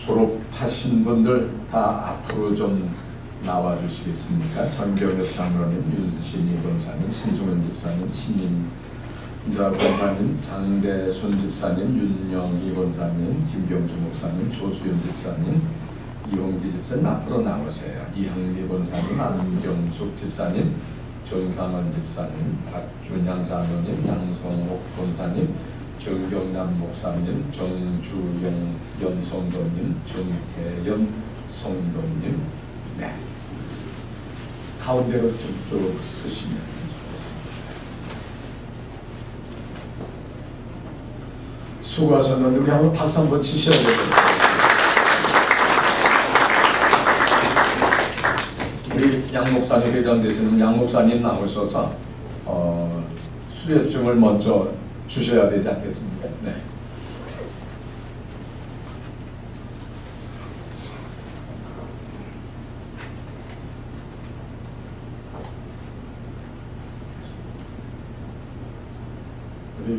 졸업하신 분들 다 앞으로 좀 나와 주시겠습니까? 전경엽 장로님, 윤수신 이권사님, 신승원 집사님, 신임 자 권사님, 장대순 집사님, 윤영희 권사님, 김병주 목사님, 조수연 집사님, 이홍기 집사님 앞으로 나오세요. 이항기 권사님, 안경숙 집사님, 정상원 집사님, 박준양 장로님, 양성옥 권사님, 정경남 목사님, 정주영 연성도님, 정태연 성도님, 네. 가운데로 좀쭉 서시면 좋겠습니다. 수고하셨는데 우리 한번 박수 한번 치셔야 되겠습니다. 우리 양 목사님 회장 되시는 양 목사님 나오셔서 어, 수료증을 먼저 주셔야 되지 않겠습니까? 네.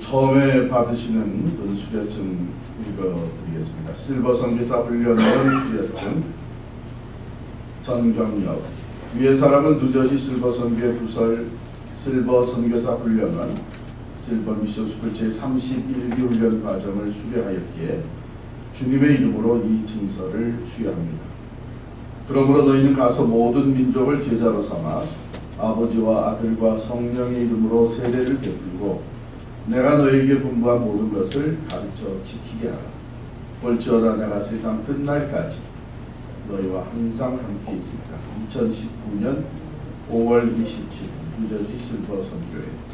처음에 받으시는 그 수료증 읽어드리겠습니다. 실버 선교사 훈련원 수료증 전경엽 위의 사람은 누저지 실버 선교의 부설 실버 선교사 훈련원 실버 미션 스쿨 제31기 훈련 과정을 수료하였기에 주님의 이름으로 이 증서를 수여합니다. 그러므로 너희는 가서 모든 민족을 제자로 삼아 아버지와 아들과 성령의 이름으로 세례를 베풀고 내가 너에게 분부한 모든 것을 가르쳐 지키게 하라. 볼지어다 내가 세상 끝날까지 너희와 항상 함께 있으리라. 2019년 5월 27일 뉴저지 실버 선교회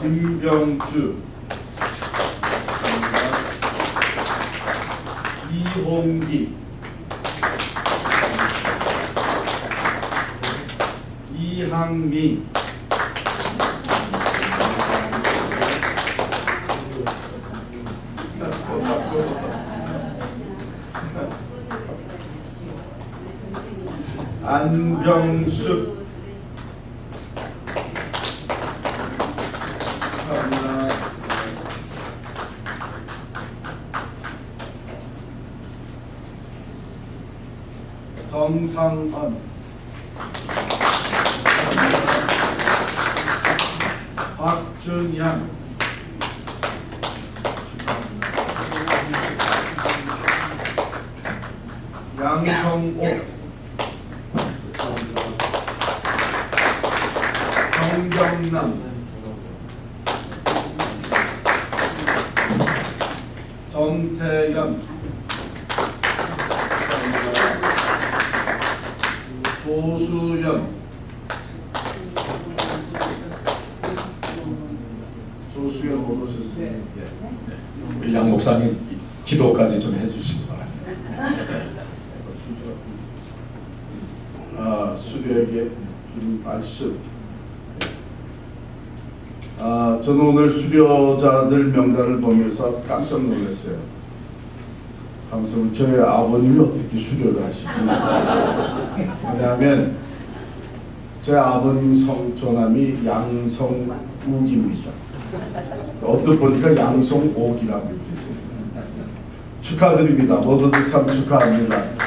김병주. 이홍기. 이항미. 안병숙 감사합니다. 정상헌 박준양 양성옥. 정경남 정태현 조수연 조수연 못 오셨어요? 예. 우리 양 목사님 기도까지 좀 해주시기 바랍니다. 아, 수료에게 주는 말씀. 아, 저는 오늘 수료자들 명단을 보면서 깜짝 놀랐어요. 하면서 저희 아버님이 어떻게 수료를 하시지? 왜냐하면 제 아버님 성 조남이 양성욱입니다. 어떤 보니까 양성옥이라고 이렇게 있어요. 축하드립니다. 모두들 참 축하합니다.